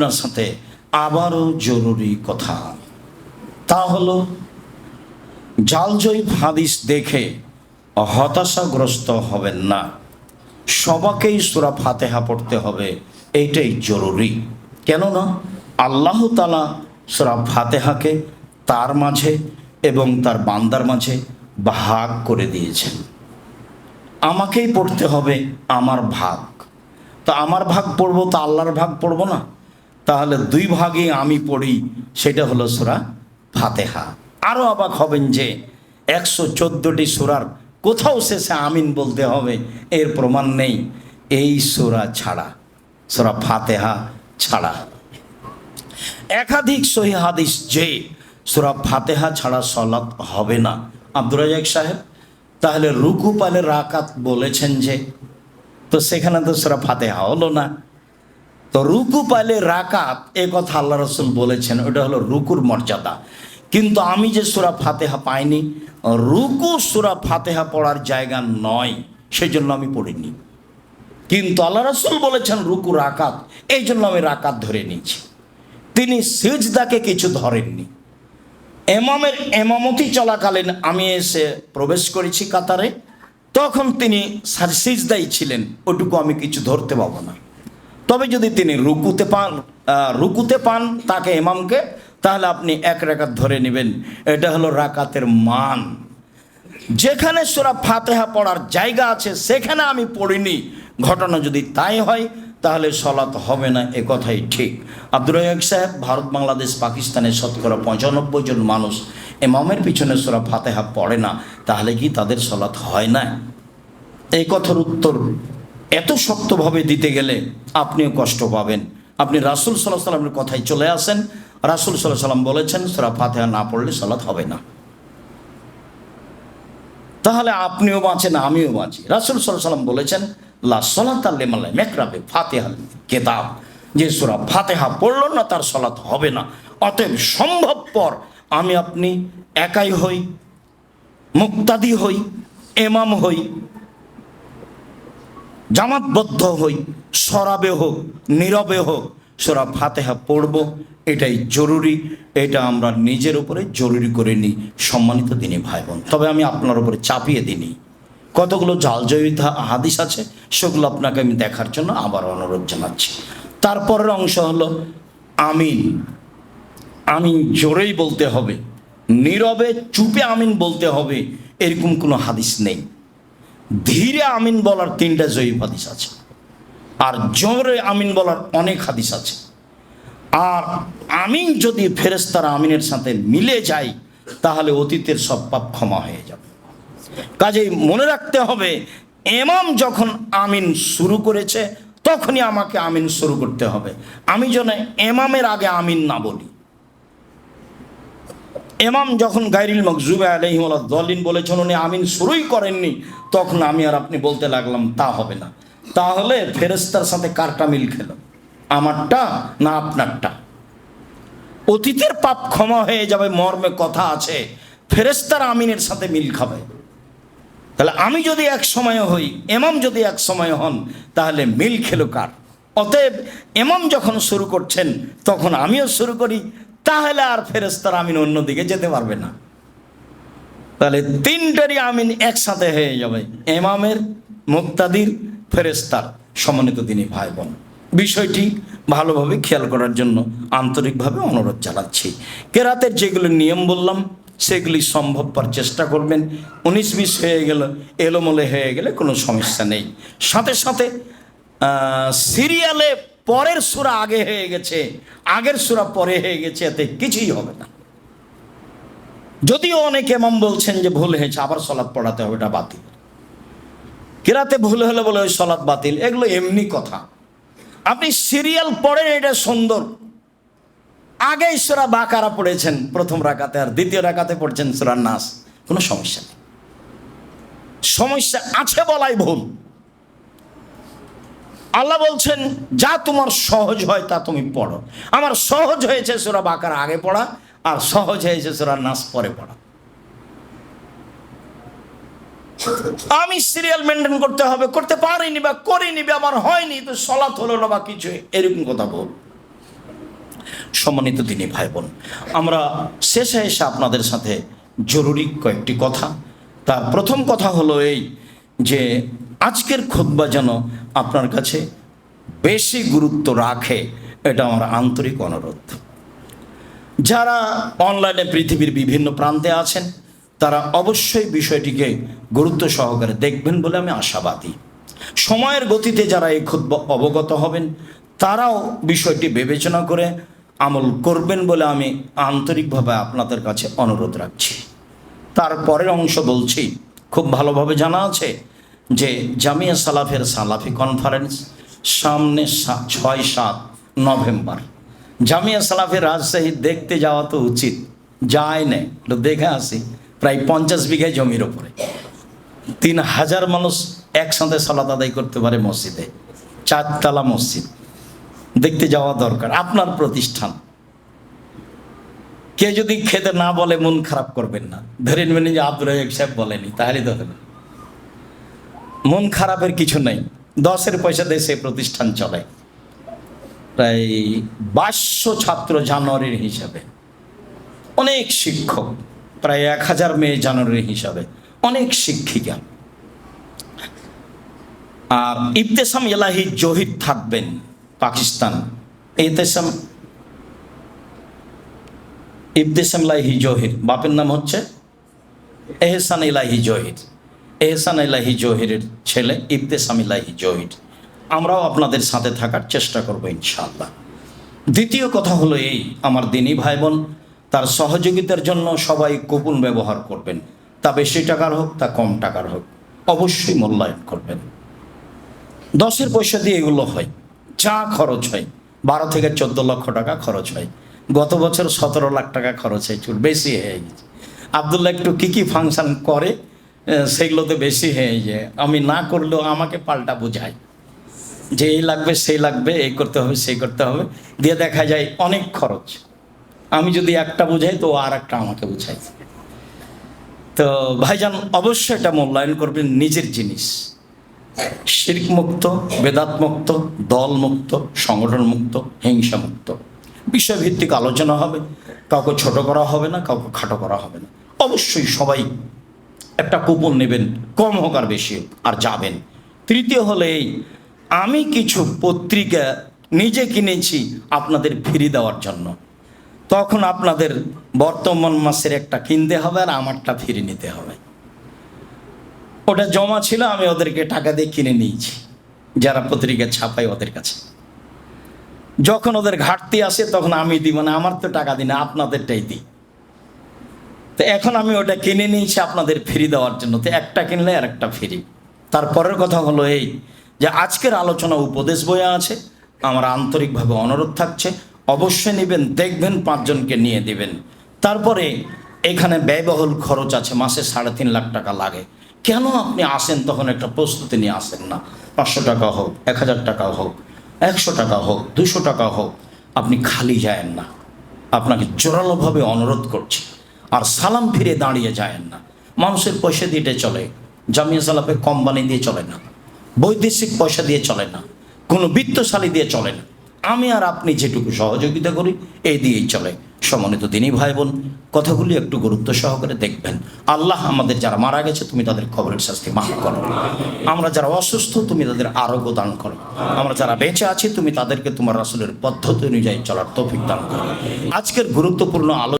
আপনার সাথে আবারও জরুরি কথা। তা হলো জালজয়ী হাদিস দেখে হতাশাগ্রস্ত হবেন না। সবাকেই সুরা ফাতেহা পড়তে হবে এইটাই জরুরি। কেননা, আল্লাহ তালা সুরা ফাতেহাকে তার মাঝে এবং তার বান্দার মাঝে ভাগ করে দিয়েছেন। আমাকেই পড়তে হবে আমার ভাগ। তা আমার ভাগ পড়ব, তা আল্লাহর ভাগ পড়ব না? তাহলে দুই ভাগে আমি পড়ি, সেটা হলো সুরা ফাতেহা। আরও অবাক হবেন যে একশো চোদ্দোটি সুরার কোথাও শেষে আমিন বলতে হবে, এর প্রমাণ নেই। এই সুরা ছাড়া, সুরা ফাতেহা ছাড়া। একাধিক সহি হাদিস যে সুরা ফাতেহা ছাড়া সলাৎ হবে না। আব্দুর সাহেব, তাহলে রুকু পালে রাকাত বলেছেন যে, তো সেখানে তো সুরা ফাতেহা হলো না। তো রুকু পালে রাকাত, এ কথা আল্লাহ রসুল বলেছেন, ওটা হলো রুকুর মর্যাদা। কিন্তু আমি যে সুরা ফাতেহা পাইনি, রুকু সুরা ফাতেহা পড়ার জায়গা নয় সেই জন্য আমি পড়িনি। কিন্তু আল্লাহ রসুল বলেছেন রুকু রাকাত, এই জন্য আমি রাকাত ধরে নিয়েছি। তিনি সিজদাকে কিছু ধরেননি। এমামের এমামতি চলাকালীন আমি এসে প্রবেশ করেছি কাতারে, তখন তিনি সিজদাই ছিলেন, ওটুকু আমি কিছু ধরতে পাবো না। তবে যদি তিনি রুকুতে পান রুকুতে পান তাকে এমামকে তাহলে আপনি এক রাকাত ধরে নেবেন। এটা হলো রাকাতের মান। যেখানে সুরা ফাতেহা পড়ার জায়গা আছে, সেখানে আমি পড়িনি। ঘটনা যদি তাই হয়, তাহলে সলাত হবে না, এ কথাই ঠিক। আব্দুর রহিক সাহেব, ভারত, বাংলাদেশ, পাকিস্তানের শতকরা পঁচানব্বই জন মানুষ এমামের পিছনে সুরা ফাতেহা পড়ে না, তাহলে কি তাদের সলাত হয় না? এই কথার উত্তর এত শক্তভাবে দিতে গেলে আপনিও কষ্ট পাবেন। আপনি রাসুল সাল্লাহ সাল্লামের কথায় চলে আসেন। রাসুল সাল্লাহ সাল্লাম বলেছেন, সুরা ফাতেহা না পড়লে সলাত হবে না। তাহলে আপনিও বাঁচেন, আমিও বাঁচি। রাসুল সাল্লাহ সাল্লাম বলেছেন, লা সলাত আল্লেমাল্লাহ মেকরাবে ফাতেহা কেতাব। যে সুরা ফাতেহা পড়ল না, তার সলাত হবে না। অতএব সম্ভবপর আমি আপনি একাই হই, মুক্তাদি হই এমাম হই জামাতবদ্ধ হই, সরাবে হোক, নীরবে হোক, সোরা ফাতেহা পড়ব, এটাই জরুরি, এটা আমরা নিজের উপরে জরুরি করে নিই, সম্মানিত দিনী ভাই বোন তবে আমি আপনার উপরে চাপিয়ে দিনি কতগুলো জালজয়িতা হাদিস আছে, সেগুলো আপনাকে আমি দেখার জন্য আবার অনুরোধ জানাচ্ছি। তারপরের অংশ হলো, আমিন। আমিন জোরেই বলতে হবে, নীরবে চুপে আমিন বলতে হবে, এরকম কোনো হাদিস নেই। ধীরে আমিন বলার তিনটা জয়ীব হাদিস আছে। আর জোরে আমিন বলার অনেক হাদিস আছে। আর আমিন যদি ফেরেস্তার আমিনের সাথে মিলে যায়, তাহলে অতীতের সব পাপ ক্ষমা হয়ে যাবে। কাজেই মনে রাখতে হবে এমাম যখন আমিন শুরু করেছে, তখনই আমাকে আমিন শুরু করতে হবে। আমি যেন এমামের আগে আমিন না বলি। এমাম যখন গাইরিল মকজুবে আলহিমুল্লাহ দলিন বলেছেন, উনি আমিন শুরুই করেননি, তখন আমি আর আপনি বলতে লাগলাম, তা হবে না। তাহলে ফেরেস্তার সাথে কারটা মিল খেল আমারটা না আপনারটা? অতীতের পাপ ক্ষমা হয়ে যাবে, মর্মে কথা আছে ফেরেস্তার আমিনের সাথে মিল খাবে। তাহলে আমি যদি এক সময় হই এমাম যদি এক সময় হন, তাহলে মিল খেলো কার? অতএব এমাম যখন শুরু করছেন, তখন আমিও শুরু করি তাহলে আর ফেরেস্তার আমিন অন্যদিকে যেতে পারবে না। তাহলে তিনটারই আমিন একসাথে হয়ে যাবে এমামের মুক্তাদির ফেরেস্তার সমন্বিত তিনি ভাই বোন বিষয়টি ভালোভাবে খেয়াল করার জন্য আন্তরিকভাবে অনুরোধ জানাচ্ছি। কেরাতের যেগুলো নিয়ম বললাম, সেগুলি সম্ভবপর চেষ্টা করবেন। উনিশ বিশ হয়ে গেল, এলোমলে হয়ে গেলে কোনো সমস্যা নেই। সাথে সাথে সিরিয়ালে পরের সুরা আগে হয়ে গেছে, আগের সুরা পরে হয়ে গেছে, এতে কিছুই হবে না। যদিও অনেক এমাম বলছেন যে ভুল হয়েছে, আবার সলাৎ পড়াতে হবে, এটা বাতিল। কেরাতে ভুল হলে বলে ওই সলাৎ বাতিল, এগুলো এমনি কথা। আপনি সিরিয়াল পড়েন, এটা সুন্দর। আগে সুরা বাকারা পড়েছেন, প্রথম রাকাতে, আর দ্বিতীয় রাকাতে পড়ছেন সুরা নাস, কোনো সমস্যা নেই। সমস্যা আছে বলাই ভুল। আল্লাহ বলছেন, যা তোমার সহজ হয় তা তুমি পড়ো। আমার সহজ হয়েছে সুরা বাকার আগে পড়া, আর সহজ হয়েছে সুরা নাচ পরে পড়া। আমি সিরিয়াল মেনটেন করতে হবে, করতে পারিনি বা করিনি বা আমার হয়নি, তো সলাৎ হলো না বা কিছু, এরকম কথা বল। সম্মানিত তিনি ভাই বোন আমরা শেষে এসে আপনাদের সাথে জরুরি কয়েকটি কথা। তার প্রথম কথা হলো এই যে আজকের খোদবা যেন আপনার কাছে বেশি গুরুত্ব রাখে, এটা আমার আন্তরিক অনুরোধ। যারা অনলাইনে পৃথিবীর বিভিন্ন প্রান্তে আছেন, তারা অবশ্যই বিষয়টিকে গুরুত্ব সহকারে দেখবেন বলে আমি আশাবাদী। সময়ের গতিতে যারা এই খুদ্ অবগত হবেন, তারাও বিষয়টি বিবেচনা করে আমল করবেন বলে আমি আন্তরিকভাবে আপনাদের কাছে অনুরোধ রাখছি। তার পরের অংশ বলছি, খুব ভালোভাবে জানা আছে যে জামিয়া সালাফের সালাফি কনফারেন্স সামনে ছয় সাত নভেম্বর। জামিয়া সালাফের রাজশাহী দেখতে যাওয়া তো উচিত। যায় না একটু দেখে আসি। প্রায় পঞ্চাশ বিঘা জমির ওপরে তিন হাজার মানুষ একসাথে সালাত আদায় করতে পারে মসজিদে। চারতলা মসজিদ। দেখতে যাওয়া দরকার। আপনার প্রতিষ্ঠান। কে যদি খেতে না বলে মন খারাপ করবেন না। ধরে নেবেন যে আব্দুল সাহেব বলেনি, তাহলে তো মন খারাপের কিছু নেই। দশের পয়সা দিয়ে প্রতিষ্ঠান চলে। প্রায় বাইশশো ছাত্র জানুয়ারির হিসাবে। অনেক শিক্ষক, প্রায় এক হাজার মেয়ে জানুয়ারির হিসাবে। অনেক শিক্ষিকা। আর ইবতেসাম এলাহি জহিদ থাকবেন পাকিস্তান। ইবতেসাম ইবতেসাম ইলাহি জহির। বাপের নাম হচ্ছে এহসান ইলাহি জহির। এহসান ইলাহি জহিরের ছেলে ইবতেসাম ইলাহি জহির। আমরাও আপনাদের সাথে থাকার চেষ্টা করব ইনশাআল্লাহ। দ্বিতীয় কথা হলো এই, আমার দিনী ভাই বোন তার সহযোগিতার জন্য সবাই কুপন ব্যবহার করবেন। তা বেশি টাকার হোক, তা কম টাকার হোক, অবশ্যই মূল্যায়ন করবেন। দশের পয়সা দিয়ে এগুলো হয়, যা খরচ হয়, বারো থেকে চোদ্দ লক্ষ টাকা খরচ হয়। গত বছর সতেরো লাখ টাকা খরচ হয় চুল বেশি হয়ে গেছে। আবদুল্লাহ একটু কী কী ফাংশন করে সেগুলোতে বেশি হয়ে যায়। আমি না করলেও আমাকে পাল্টা বোঝায়। যে এই লাগবে, সেই লাগবে, এই করতে হবে, সেই করতে হবে। দিয়ে দেখা যায় অনেক খরচ। আমি যদি একটা বুঝাই, তো আর একটা আমাকে বুঝাই তো ভাইজান, অবশ্যই এটা মূল্যায়ন করবেন নিজের জিনিস। শির্ক মুক্ত, বেদাত মুক্ত, দল মুক্ত, সংগঠন মুক্ত, হিংসা মুক্ত। বিষয়ভিত্তিক আলোচনা হবে। কাউকে ছোট করা হবে না, কাউকে খাটো করা হবে না। অবশ্যই সবাই একটা কুপন নেবেন, কম হোক আর বেশি আর যাবেন। তৃতীয় হলো এই, আমি কিছু পত্রিকা নিজে কিনেছি আপনাদের ফ্রি দেওয়ার জন্য। তখন আপনাদের বর্তমান মাসের একটা কিনতে হবে আর আমারটা ফিরে নিতে হবে। ওটা জমা ছিল, আমি ওদেরকে টাকা দিয়ে কিনে নিয়েছি, যারা পত্রিকা ছাপাই ওদের কাছে। যখন ওদের ঘাটতি আসে, তখন আমি দিই মানে আমার তো টাকা দিই না, আপনাদেরটাই দিই। তো এখন আমি ওটা কিনে নিয়েছি আপনাদের ফ্রি দেওয়ার জন্য। তো একটা কিনলে আর একটা ফ্রি। তারপরের কথা হলো এই যে আজকের আলোচনা উপদেশ বইয়া আছে, আমার আন্তরিকভাবে অনুরোধ থাকছে, অবশ্যই নেবেন, দেখবেন, পাঁচজনকে নিয়ে দিবেন। তারপরে এখানে ব্যয়বহুল খরচ আছে, মাসে সাড়ে তিন লাখ টাকা লাগে। কেন আপনি আসেন তখন একটা প্রস্তুতি নিয়ে আসেন না? পাঁচশো টাকা হোক, এক হাজার টাকা হোক, একশো টাকা হোক, দুশো টাকা হোক, আপনি খালি যায়েন না। আপনাকে জোরালোভাবে অনুরোধ করছি। আর সালাম ফিরে দাঁড়িয়ে যায়েন না। মানুষের পয়সা দিয়ে চলে, জামিয়া সালাফে কোম্পানি দিয়ে চলে না। বৈদেশিক পয়সা দিয়ে চলে না, কোনো বিত্তশালী দিয়ে চলে না। আমি আর আপনি যেটুকু সহযোগিতা করি, এই দিয়েই চলে। সমন্বিত দিনই ভাই বোন কথাগুলি একটু গুরুত্ব সহকারে দেখবেন। আল্লাহ আমাদের যারা মারা গেছে, তুমি তাদের খবরের শাস্তি মাফ করো। আমরা যারা অসুস্থ, তুমি তাদের আরোগ্য দান করো। আমরা যারা বেঁচে আছি, তুমি তাদেরকে তোমার রাসুলের পদ্ধতি অনুযায়ী চলার তৌফিক দান করো। আজকের গুরুত্বপূর্ণ আলো